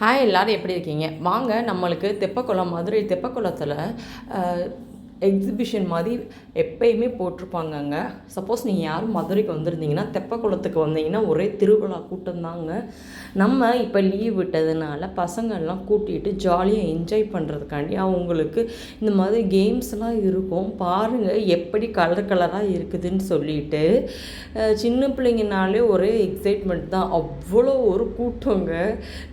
Hi எல்லோரும் எப்படி இருக்கீங்க? வாங்க நம்மளுக்கு தெப்பக்குளம் மதுரை தெப்பக்குளத்தில் எக்ஸிபிஷன் மாதிரி எப்பயுமே போட்டிருப்பாங்கங்க. சப்போஸ் நீங்கள் யாரும் மதுரைக்கு வந்திருந்தீங்கன்னா தெப்பக்குளத்துக்கு வந்தீங்கன்னா ஒரே திருவிழா கூட்டம் தாங்க நம்ம இப்போ லீவ் விட்டதுனால பசங்கள்லாம் கூட்டிகிட்டு ஜாலியாக என்ஜாய் பண்ணுறதுக்காண்டி அவங்களுக்கு இந்த மாதிரி கேம்ஸ்லாம் இருக்கும். பாருங்கள் எப்படி கலர் கலராக இருக்குதுன்னு சொல்லிட்டு சின்ன பிள்ளைங்கனாலே ஒரே எக்ஸைட்மெண்ட் தான். அவ்வளோ ஒரு கூட்டங்க.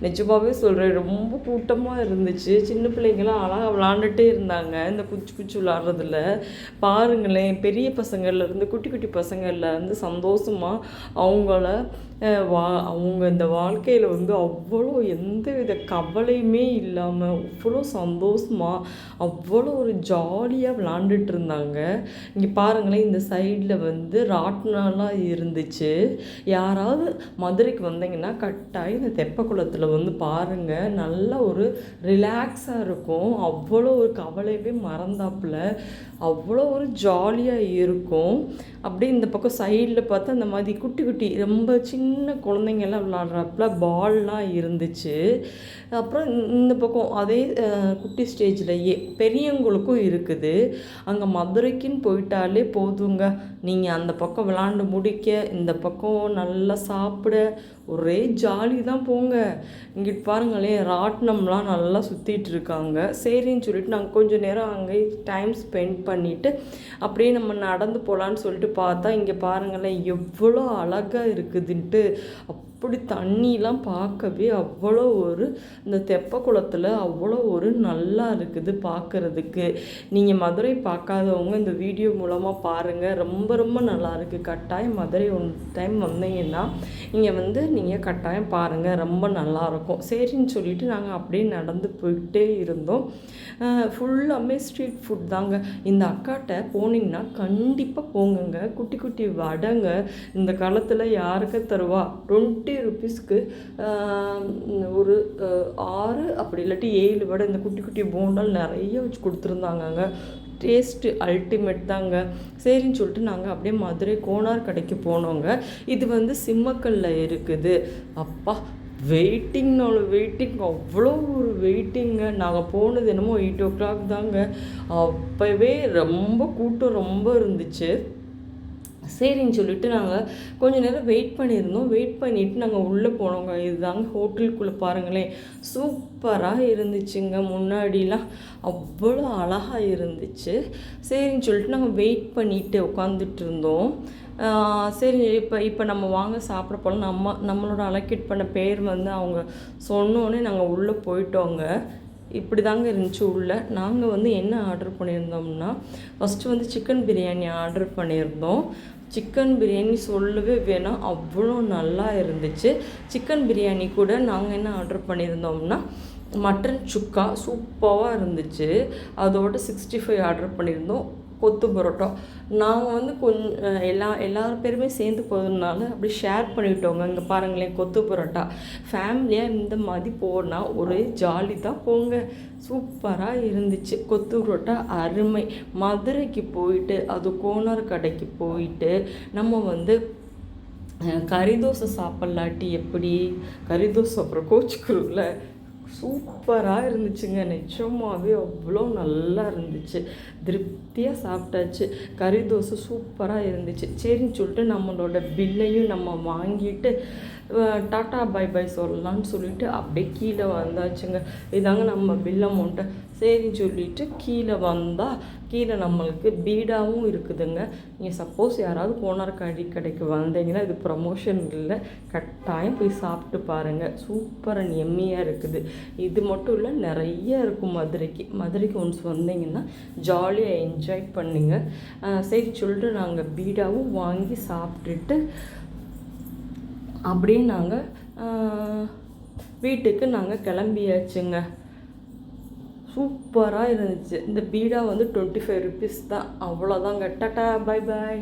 நிஜமாகவே சொல்கிறேன் ரொம்ப கூட்டமாக இருந்துச்சு. சின்ன பிள்ளைங்களாம் அழகாக விளாண்டுட்டே இருந்தாங்க. இந்த குச்சி குச்சி விளா வர்றதில்ல. பாருங்களேன் பெரிய பசங்கள்லேருந்து குட்டி குட்டி பசங்கள்லேருந்து சந்தோஷமாக அவங்கள வா அவங்க இந்த வாழ்க்கையில் வந்து அவ்வளோ எந்த வித கவலையுமே இல்லாமல் அவ்வளோ சந்தோஷமாக அவ்வளோ ஒரு ஜாலியாக விளாண்டுட்டு இருந்தாங்க. இங்கே பாருங்களேன் இந்த சைடில் வந்து ராட்னாலாம் இருந்துச்சு. யாராவது மதுரைக்கு வந்தீங்கன்னா கட்டாயம் இந்த தெப்பக்குளத்தில் வந்து பாருங்கள் நல்ல ஒரு ரிலாக்ஸாக இருக்கும். அவ்வளோ ஒரு கவலையவே மறந்தாப்புல. அவ்வளோ ஒரு ஜாலியாக இருக்கும். அப்படியே இந்த பக்கம் சைடில் பார்த்தா அந்த மாதிரி குட்டி குட்டி ரொம்ப சின்ன சின்ன குழந்தைங்கள்லாம் விளாட்றப்பல பால்லாம் இருந்துச்சு. அப்புறம் இந்த பக்கம் அதே குட்டி ஸ்டேஜ்லேயே பெரியவங்களுக்கும் இருக்குது. அங்கே மதுரைக்குன்னு போயிட்டாலே போதுங்க. நீங்கள் அந்த பக்கம் விளாண்டு முடிக்க இந்த பக்கம் நல்லா சாப்பிட ஒரே ஜாலி தான் போங்க. இங்கிட்டு பாருங்களேன் ராட்டினம்லாம் நல்லா சுற்றிட்டு இருக்காங்க சரின்னு சொல்லிட்டு நாங்கள் கொஞ்சம் நேரம் அங்கே டைம் ஸ்பெண்ட் பண்ணிவிட்டு அப்படியே நம்ம நடந்து போகலான்னு சொல்லிட்டு பார்த்தா இங்கே பாருங்களேன் எவ்வளோ அழகாக இருக்குதுன்ட்டு சொல்லிட்டு அப்படி தண்ணிலாம் பார்க்கவே அவ்வளோ ஒரு இந்த தெப்ப குளத்தில் அவ்வளோ ஒரு நல்லா இருக்குது பார்க்குறதுக்கு. நீங்கள் மதுரை பார்க்காதவங்க இந்த வீடியோ மூலமாக பாருங்கள் ரொம்ப ரொம்ப நல்லா இருக்குது கட்டாயம் மதுரை ஒன் டைம் வந்தீங்கன்னா இங்கே வந்து நீங்கள் கட்டாயம் பாருங்கள் ரொம்ப நல்லாயிருக்கும் சரின்னு சொல்லிட்டு நாங்கள் அப்படியே நடந்து போயிட்டே இருந்தோம். ஃபுல்லாமே ஸ்ட்ரீட் ஃபுட் தாங்க. இந்த அக்காட்ட போனீங்கன்னா கண்டிப்பாக போங்கங்க. குட்டி குட்டி வடைங்க. இந்த காலத்தில் யாருக்கு தருவா? ஃபிஃப்டி ருபீஸ்க்கு ஒரு ஆறு அப்படி இல்லாட்டி ஏழு வடை இந்த குட்டி குட்டி போண்டால் நிறைய வச்சு கொடுத்துருந்தாங்கங்க. டேஸ்ட்டு அல்டிமேட் தாங்க. சரின்னு சொல்லிட்டு நாங்கள் அப்படியே மதுரை கோனார் கடைக்கு போனோங்க. இது வந்து சிம்மக்கல்ல இருக்குது. அப்பா வெயிட்டிங்னால வெயிட்டிங் அவ்வளோ ஒரு வெயிட்டிங்க நாங்கள் போனது என்னமோ எயிட் ஓ கிளாக் தாங்க. அப்போவே ரொம்ப கூட்டம் ரொம்ப இருந்துச்சு. சரின்னு சொல்லிட்டு நாங்கள் கொஞ்சம் நேரம் வெயிட் பண்ணியிருந்தோம். வெயிட் பண்ணிவிட்டு நாங்கள் உள்ளே போனோங்க. இதுதாங்க ஹோட்டலுக்குள்ளே பாருங்களேன். சூப்பராக இருந்துச்சுங்க. முன்னாடிலாம் அவ்வளோ அழகாக இருந்துச்சு. சரின்னு சொல்லிட்டு நாங்கள் வெயிட் பண்ணிட்டு உட்காந்துட்டு இருந்தோம். சரி இப்போ இப்போ நம்ம வாங்க சாப்பிட போகலாம் நம்ம நம்மளோட அலக்கேட் பண்ண பேர் வந்து அவங்க சொன்னோன்னே நாங்கள் உள்ளே போயிட்டோங்க. இப்படி தாங்க இருந்துச்சு உள்ளே. நாங்கள் வந்து என்ன ஆர்டர் பண்ணியிருந்தோம்னா ஃபஸ்ட்டு வந்து சிக்கன் பிரியாணி ஆர்டர் பண்ணியிருந்தோம். சிக்கன் பிரியாணி சொல்லவே வேணாம் அவ்வளோ நல்லா இருந்துச்சு. சிக்கன் பிரியாணி கூட நாங்கள் என்ன ஆர்டர் பண்ணியிருந்தோம்னா மட்டன் சுக்கா சூப்பராக இருந்துச்சு. அதோட சிக்ஸ்டி ஃபைவ் ஆர்டர் பண்ணியிருந்தோம். கொத்து பரோட்டா. நாங்கள் வந்து கொஞ்சம் எல்லா எல்லார் பேருமே சேர்ந்து போகிறதுனால அப்படி ஷேர் பண்ணிவிட்டோங்க இங்கே பாருங்களேன் கொத்து பரோட்டா. ஃபேமிலியாக இந்த மாதிரி போனால் ஒரே ஜாலி தான் போங்க. சூப்பராக இருந்துச்சு. கொத்து பரோட்டா அருமை. மதுரைக்கு போயிட்டு அது கோனார் கடைக்கு போயிட்டு நம்ம வந்து கறி தோசை சாப்பிட்லாட்டி எப்படி? கறிதோசை அப்புறம் கோச்சுக்குள்ள சூப்பராக இருந்துச்சுங்க. நிஜமாகவே அவ்வளோ நல்லா இருந்துச்சு. திருப்தியாக சாப்பிட்டாச்சு. கறி தோசை சூப்பராக இருந்துச்சு. சரின்னு சொல்லிட்டு நம்மளோட பில்லையும் நம்ம வாங்கிட்டு டாட்டா பை பை சொல்லலான்னு சொல்லிட்டு அப்படியே கீழே வந்தாச்சுங்க. இதாங்க நம்ம பில் அமௌண்ட்டை சரின்னு சொல்லிட்டு கீழே வந்தால் கீழே நம்மளுக்கு பீடாவும் இருக்குதுங்க. நீங்கள் சப்போஸ் யாராவது போனார் கடி கடைக்கு வந்தீங்கன்னா இது ப்ரமோஷன் இல்லை. கட்டாயம் போய் சாப்பிட்டு பாருங்கள் சூப்பர் அண்ட் எம்மியாக இருக்குது. இது மட்டும் இல்லை நிறைய இருக்கும் மதுரைக்கு. மதுரைக்கு ஒன்ஸ் வந்தீங்கன்னா ஜாலியாக என்ஜாய் பண்ணுங்க. சரி சொல்லிட்டு நாங்கள் பீடாவும் வாங்கி சாப்பிட்டுட்டு அப்படியே நாங்கள் வீட்டுக்கு நாங்கள் கிளம்பியாச்சுங்க. சூப்பராக இருந்துச்சு. இந்த பீடா வந்து டுவெண்ட்டி ஃபைவ் ருபீஸ் தான். அவ்வளோதாங்க டட்டா பாய் பாய்